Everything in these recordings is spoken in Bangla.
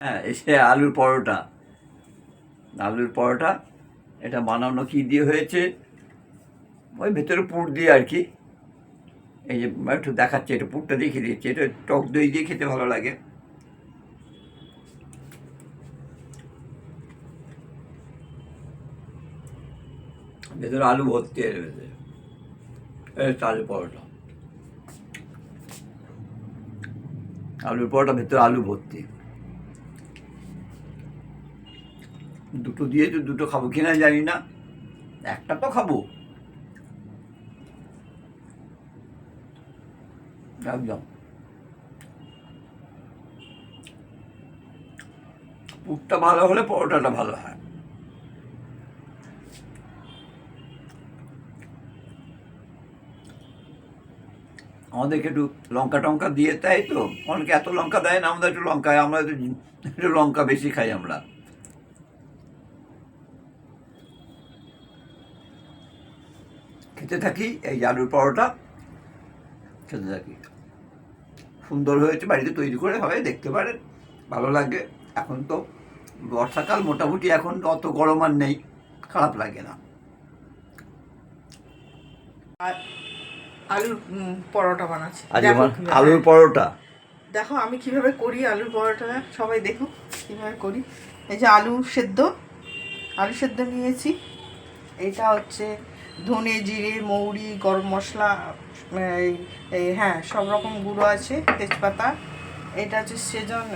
হ্যাঁ এসে আলুর পরোটা। আলুর পরোটা, এটা বানানো কি দিয়ে হয়েছে? ওই ভেতরে পুর দিয়ে আর কি। এই যে একটু দেখাচ্ছে এটা পুরটা দেখিয়ে দিচ্ছি। এটা টক দই দিয়ে খেতে ভালো লাগে। ভেতরে আলু ভর্তি এর ভেতরে আলুর পরোটা। আলুর পরোটা, ভেতরে আলু ভর্তি। দুটো দিয়ে তো দুটো খাব কিনা জানি না। একটা তো খাব। একদম। পুরটা ভালো হলে পরোটাটা ভালো হয়। আমাদেরকে একটু লঙ্কা টঙ্কা দিয়ে দেয় তো? অনেকে এত লঙ্কা দেয় না, আমাদের একটু লঙ্কা, আমরা একটু লঙ্কা বেশি খাই আমরা। খেতে থাকি এই আলুর পরোটা খেতে থাকি। সুন্দর হয়েছে বাড়িতে তৈরি করে হবে দেখতে পারেন ভালো লাগে। এখন তো বর্ষাকাল মোটামুটি এখন অত গরম আর নেই খারাপ লাগে না। আর আলুর পরোটা বানাচ্ছি। দেখো আলুর পরোটা? দেখো আমি কীভাবে করি আলুর পরোটা সবাই দেখুক কীভাবে করি। এই যে আলু সেদ্ধ আলু সেদ্ধ নিয়েছি। এটা হচ্ছে ধনে জিরে, মৌরি, গরম মশলা হ্যাঁ সব রকম গুঁড়ো আছে, তেজপাতা। এটা হচ্ছে সেজন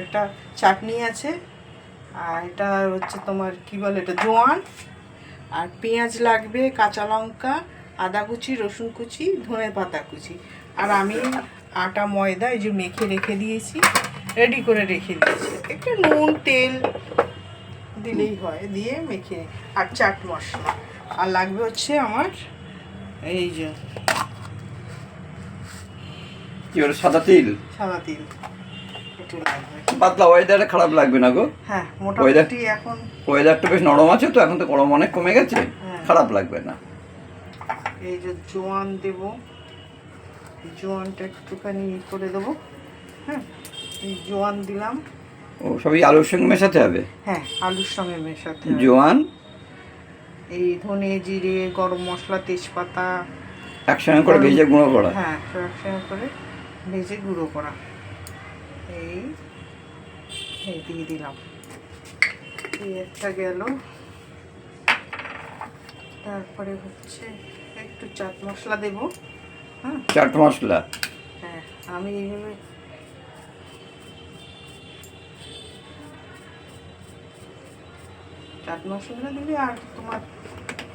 একটা চাটনি আছে। আর এটা হচ্ছে তোমার, কি বলে এটা, জোয়ান। আর পেঁয়াজ লাগবে, কাঁচা লঙ্কা, আদা কুচি, রসুন কুচি, ধনে পাতা কুচি। আর আমি আটা, ময়দা এই যে মেখে রেখে দিয়েছি রেডি করে রেখে দিয়েছি। একটু নুন, তেল দিলেই হয় দিয়ে মেখে আর চাট মশলা। আর লাগবে হচ্ছে আমার এই যে কি বলে সাদা তিল? সাদা তিল। একটু লাগবে। পাতলা ওয়েদারে খারাপ লাগবে না গো। হ্যাঁ মোটামুটি এখন ওয়েদারটা বেশ নরম আছে তো এখন তো গরম অনেক কমে গেছে। হ্যাঁ। খারাপ লাগবে না। এই যে জোয়ান দেব। জোয়ানটা একটুখানি করে দেবো। হ্যাঁ এই জোয়ান দিলাম। ও সবই আলুর সঙ্গে মেশাতে হবে? হ্যাঁ আলুর সঙ্গে মেশাতে হবে। জোয়ান? এই ধনে জিরে গরম মশলা তেজপাতা। একসঙ্গে করে ভেজে গুঁড়ো করা? হ্যাঁ একসঙ্গে করে ভেজে গুঁড়ো করা। এই এই দিয়ে দিলাম। এই একটা গেল। তারপরে হচ্ছে একটু চাট মশলা দেবো হ্যাঁ? চাট মশলা? হ্যাঁ আমি চাট মশলা দিলে আর তোমার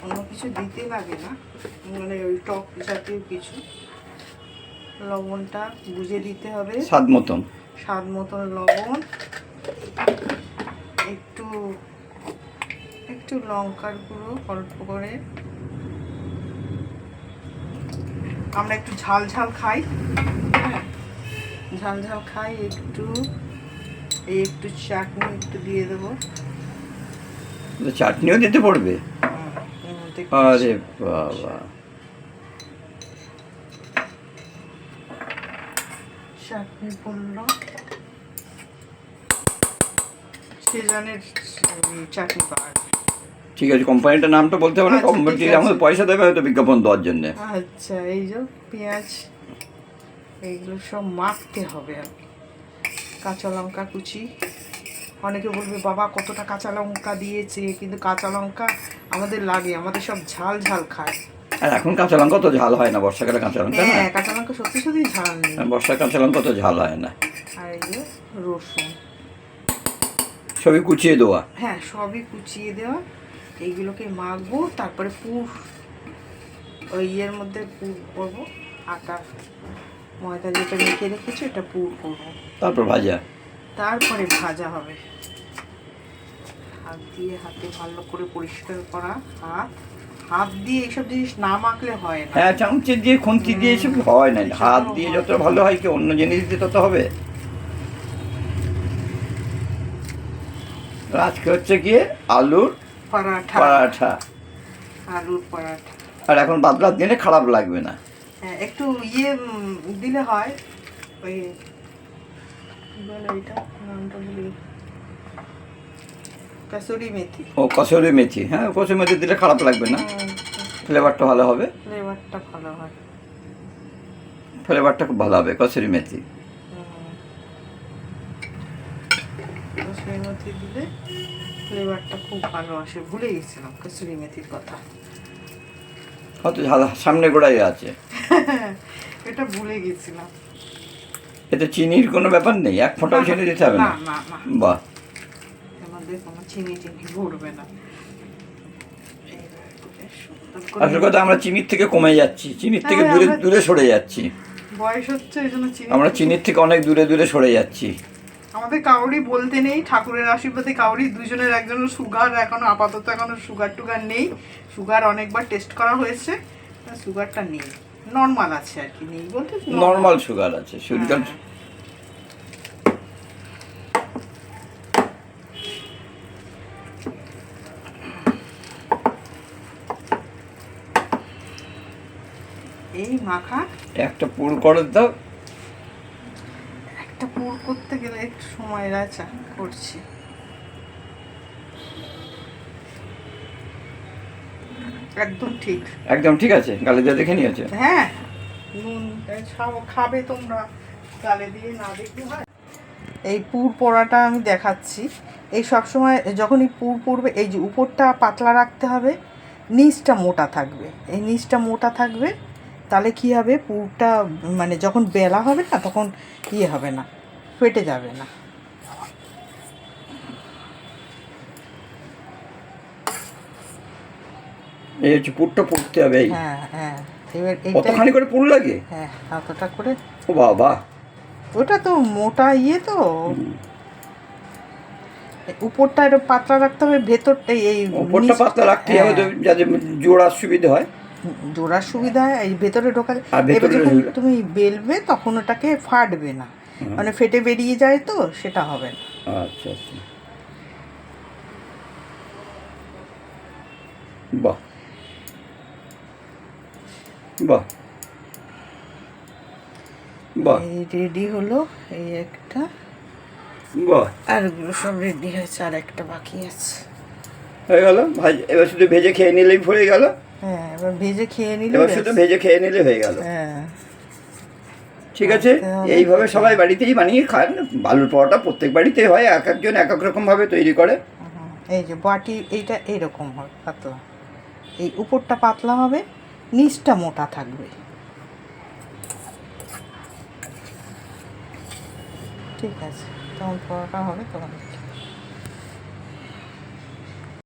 অন্য কিছু দিতে লাগে না। মানে ওই টক জাতীয় কিছু। লবণটা বুঝে দিতে হবে। স্বাদ মতন। স্বাদ মতন লবণ। একটু একটু লঙ্কার গুঁড়ো অল্প করে। আমরা একটু ঝাল ঝাল খাই। হ্যাঁ ঝাল ঝাল খাই। একটু এই একটু চাটনি একটু দিয়ে দেবো। চাটনিও দিতে পড়বে। আরে বাবা। চাটনি পড়ল। সেজনের চাটনি পাওয়া ঠিক আছে কোম্পানিটার নামটা বলতে হবে না আচ্ছা, কোম্পানি আমাদের পয়সা দেবে হয়তো বিজ্ঞাপন দেওয়ার জন্য। আচ্ছা এই যে পেঁয়াজ এইগুলো সব মাখতে হবে কাঁচা লঙ্কা কুচি। অনেকে বলবে বাবা কতটা কাঁচা লঙ্কা দিয়েছে। কিন্তু কাঁচা লঙ্কা আমাদের লাগে আমাদের সব ঝাল ঝাল খায়। আর এখন কাঁচা লঙ্কা তো ঝাল হয় না বর্ষাকালে কাঁচা লঙ্কা হ্যাঁ কাঁচা লঙ্কা সত্যি সত্যি ঝাল নেই। বর্ষার কাঁচা লঙ্কা তো ঝাল হয় না। আর এই যে রসুন। সবই কুচিয়ে দেওয়া? হ্যাঁ সবই কুচিয়ে দেওয়া। এইগুলোকে মাখবো তারপরে পুর ওই ইয়ের মধ্যে পুর করব। আটা ময়দা যেটা মেখে রেখেছি ওটা পুর করব। তারপর ভাজা? তারপরে ভাজা হবে। হাত দিয়ে হাতে ভালো করে পরিষ্কার করা। হাত হাত দিয়ে এইসব জিনিস না মাখলে হয় না। হ্যাঁ চামচে দিয়ে খুন্তি দিয়ে এসব হয় না। হাত দিয়ে যত ভালো হয় কি অন্য জিনিস দিয়ে তত হবে? আজকে হচ্ছে কি আলুর পরাঠা। পরাঠা। আলুর পরাঠা। আর এখন বাদলার দিনে খারাপ লাগবে না। হ্যাঁ একটু ইয়ে দিলে হয় ওই বলে নামটা কাসুরি মেথি। ও কসুরি মেথি। হ্যাঁ কসুরি মেথি দিলে খারাপ লাগবে না। ফ্লেভারটা ভালো হবে। ফ্লেভারটা ভালো হয় ফ্লেভারটা খুব ভালো হবে কসুরি মেথি। কাসুরি মেথি দিলে ফ্লেভারটা খুব ভালো আসে। ভুলে গেছিলাম কাসুরি মেথির কথা। হয়তো সামনে গোড়াই আছে। এটা ভুলে গেছিলাম। এতে চিনির কোনো ব্যাপার নেই এক ফোঁটাও চিনি দিতে হবে না। বাহ। আসল কথা আমরা চিনির থেকে কমে যাচ্ছি চিনির থেকে হ্যাঁ, দূরে দূরে সরে যাচ্ছি। বয়স হচ্ছে আমরা চিনির থেকে অনেক দূরে দূরে সরে যাচ্ছি। আমাদের কাউরি বলতে নেই ঠাকুরের আশীর্বাদে কাউরি দুজনের একজনের সুগার এখনও আপাতত এখনও সুগার টুগার নেই। সুগার অনেকবার টেস্ট করা হয়েছে সুগারটা নেই। নর্মাল আছে আর কি নেই বলতে নর্মাল সুগার আছে সুগার হ্যাঁ। এই মাখা? একটা পুর করে দাও। একটা পুর করতে গেলে একটু সময় লাগছে করছি। একদম ঠিক। একদম ঠিক আছে গালে দিয়ে দেখে নিয়েছে? হ্যাঁ। নুন খাবে তোমরা। গালে দিয়ে না দেখলে হয়। এই পুর পোড়াটা আমি দেখাচ্ছি। এই সব সময় যখনই পুর পড়বে এই যে উপরটা পাতলা রাখতে হবে নিচটা মোটা থাকবে। এই নিচটা মোটা থাকবে তাহলে কি হবে? পুরটা মানে যখন বেলা হবে না তখন ইয়ে হবে না ফেটে যাবে না। এই হচ্ছে পুরটা পুড়তে হবে এই। হ্যাঁ হ্যাঁ। এবার কতখানি করে পুর লাগে? হ্যাঁ এতটা করে। ও বাবা। ওটা তো মোটা ইয়ে তো। উপরটা একটু পাতলা রাখতে হবে ভেতরটা এই ওপরটা নিচ- পাতলা রাখতে হবে হ্যাঁ, যাতে জোড়ার সুবিধে হয়। জোড়ার সুবিধা হয় এই ভেতরে ঢোকালে এবার যখন তুমি বেলবে তখন ওটাকে ফাটবে না। মানে ফেটে বেরিয়ে যায় তো সেটা হবে না। আচ্ছা আচ্ছা। বাহ। বাহ। বাহ। এই রেডি হলো এই একটা। বাহ। আর ওগুলো সব রেডি হয়েছে আর একটা বাকি আছে। হয়ে গেল? ভাজ এবার শুধু ভেজে খেয়ে নিলেই হয়ে গেল? হ্যাঁ এবার ভেজে খেয়ে নিলে এবার শুধু ভেজে খেয়ে নিলে হয়ে গেল। হ্যাঁ। ঠিক আছে? এইভাবে সবাই বাড়িতেই বানিয়ে খান। বালুর পরোটা প্রত্যেক বাড়িতেই হয় এক একজন এক এক রকম ভাবে তৈরি করে। এই যে বাটি এইটা এইরকম হয় পাতলা। এই উপরটা পাতলা হবে নিচটা মোটা থাকবে। ঠিক আছে তখন পরোটা হবে তখন